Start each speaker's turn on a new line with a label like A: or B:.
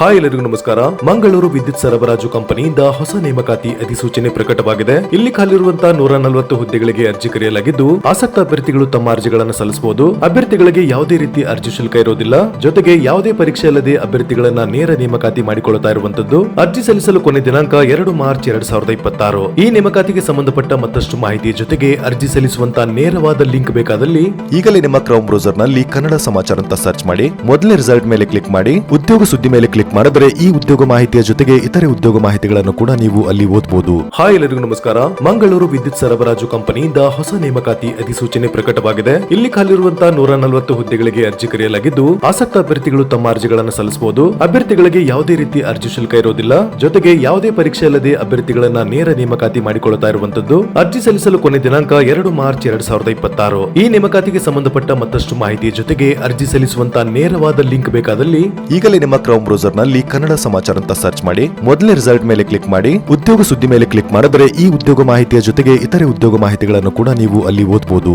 A: Hi ಎಲ್ಲರಿಗೂ ನಮಸ್ಕಾರ. ಮಂಗಳೂರು ವಿದ್ಯುತ್ ಸರಬರಾಜು ಕಂಪನಿಯಿಂದ ಹೊಸ ನೇಮಕಾತಿ ಅಧಿಸೂಚನೆ ಪ್ರಕಟವಾಗಿದೆ. ಇಲ್ಲಿ ಖಾಲಿರುವಂತಹ ನೂರ ನಲವತ್ತು ಹುದ್ದೆಗಳಿಗೆ ಅರ್ಜಿ ಕರೆಯಲಾಗಿದ್ದು, ಆಸಕ್ತ ಅಭ್ಯರ್ಥಿಗಳು ತಮ್ಮ ಅರ್ಜಿಗಳನ್ನು ಸಲ್ಲಿಸಬಹುದು. ಅಭ್ಯರ್ಥಿಗಳಿಗೆ ಯಾವುದೇ ರೀತಿ ಅರ್ಜಿ ಶುಲ್ಕ ಇರೋದಿಲ್ಲ. ಜೊತೆಗೆ ಯಾವುದೇ ಪರೀಕ್ಷೆ ಇಲ್ಲದೆ ಅಭ್ಯರ್ಥಿಗಳನ್ನ ನೇರ ನೇಮಕಾತಿ ಮಾಡಿಕೊಳ್ಳುತ್ತಾ ಇರುವಂತದ್ದು, ಅರ್ಜಿ ಸಲ್ಲಿಸಲು ಕೊನೆ ದಿನಾಂಕ ಎರಡು ಮಾರ್ಚ್ ಎರಡ್ ಸಾವಿರದ ಇಪ್ಪತ್ತಾರು. ಈ ನೇಮಕಾತಿಗೆ ಸಂಬಂಧಪಟ್ಟ ಮತ್ತಷ್ಟು ಮಾಹಿತಿ ಜೊತೆಗೆ ಅರ್ಜಿ ಸಲ್ಲಿಸುವಂತ ನೇರವಾದ ಲಿಂಕ್ ಬೇಕಾದಲ್ಲಿ
B: ಈಗಲೇ ನಿಮ್ಮ ಕ್ರೌಮ್ ಬ್ರೌಸರ್ನಲ್ಲಿ ಕನ್ನಡ ಸಮಾಚಾರ ಅಂತ ಸರ್ಚ್ ಮಾಡಿ ಮೊದಲನೇ ರಿಸಲ್ಟ್ ಮೇಲೆ ಕ್ಲಿಕ್ ಮಾಡಿ, ಉದ್ಯೋಗ ಸುದ್ದಿ ಮೇಲೆ ಕ್ಲಿಕ್ ಮಾಡಿದ್ರೆ ಈ ಉದ್ಯೋಗ ಮಾಹಿತಿಯ ಜೊತೆಗೆ ಇತರೆ ಉದ್ಯೋಗ ಮಾಹಿತಿಗಳನ್ನು ಕೂಡ ನೀವು ಅಲ್ಲಿ ಓದಬಹುದು
A: ಹಾಯ್ ಎಲ್ಲರಿಗೂ ನಮಸ್ಕಾರ. ಮಂಗಳೂರು ವಿದ್ಯುತ್ ಸರಬರಾಜು ಕಂಪನಿಯಿಂದ ಹೊಸ ನೇಮಕಾತಿ ಅಧಿಸೂಚನೆ ಪ್ರಕಟವಾಗಿದೆ. ಇಲ್ಲಿ ಖಾಲಿರುವಂತಹ ನೂರ ನಲವತ್ತು ಹುದ್ದೆಗಳಿಗೆ ಅರ್ಜಿ ಕರೆಯಲಾಗಿದ್ದು ಆಸಕ್ತ ಅಭ್ಯರ್ಥಿಗಳು ತಮ್ಮ ಅರ್ಜಿಗಳನ್ನು ಸಲ್ಲಿಸಬಹುದು. ಅಭ್ಯರ್ಥಿಗಳಿಗೆ ಯಾವುದೇ ರೀತಿ ಅರ್ಜಿ ಶುಲ್ಕ ಇರೋದಿಲ್ಲ. ಜೊತೆಗೆ ಯಾವುದೇ ಪರೀಕ್ಷೆ ಅಲ್ಲದೆ ಅಭ್ಯರ್ಥಿಗಳನ್ನ ನೇರ ನೇಮಕಾತಿ ಮಾಡಿಕೊಳ್ಳುತ್ತಾ ಇರುವಂತದ್ದು ಅರ್ಜಿ ಸಲ್ಲಿಸಲು ಕೊನೆ ದಿನಾಂಕ ಎರಡು ಮಾರ್ಚ್ ಎರಡ್ ಸಾವಿರದ ಇಪ್ಪತ್ತಾರು. ಈ ನೇಮಕಾತಿಗೆ ಸಂಬಂಧಪಟ್ಟ ಮತ್ತಷ್ಟು ಮಾಹಿತಿಯ ಜೊತೆಗೆ ಅರ್ಜಿ ಸಲ್ಲಿಸುವಂತ ನೇರವಾದ ಲಿಂಕ್ ಬೇಕಾದಲ್ಲಿ
B: ಈಗಲೇ ನಿಮ್ಮ ಕ್ರೌಮ್ ಬ್ರೌಸರ್ ನಲ್ಲಿ ಕನ್ನಡ ಸಮಾಚಾರ ಅಂತ ಸರ್ಚ್ ಮಾಡಿ, ಮೊದಲೇ ರಿಸಲ್ಟ್ ಮೇಲೆ ಕ್ಲಿಕ್ ಮಾಡಿ, ಉದ್ಯೋಗ ಸುದ್ದಿ ಮೇಲೆ ಕ್ಲಿಕ್ ಮಾಡಿದ್ರೆ ಈ ಉದ್ಯೋಗ ಮಾಹಿತಿಯ ಜೊತೆಗೆ ಇತರೆ ಉದ್ಯೋಗ ಮಾಹಿತಿಗಳನ್ನು ಕೂಡ ನೀವು ಅಲ್ಲಿ ಓದಬಹುದು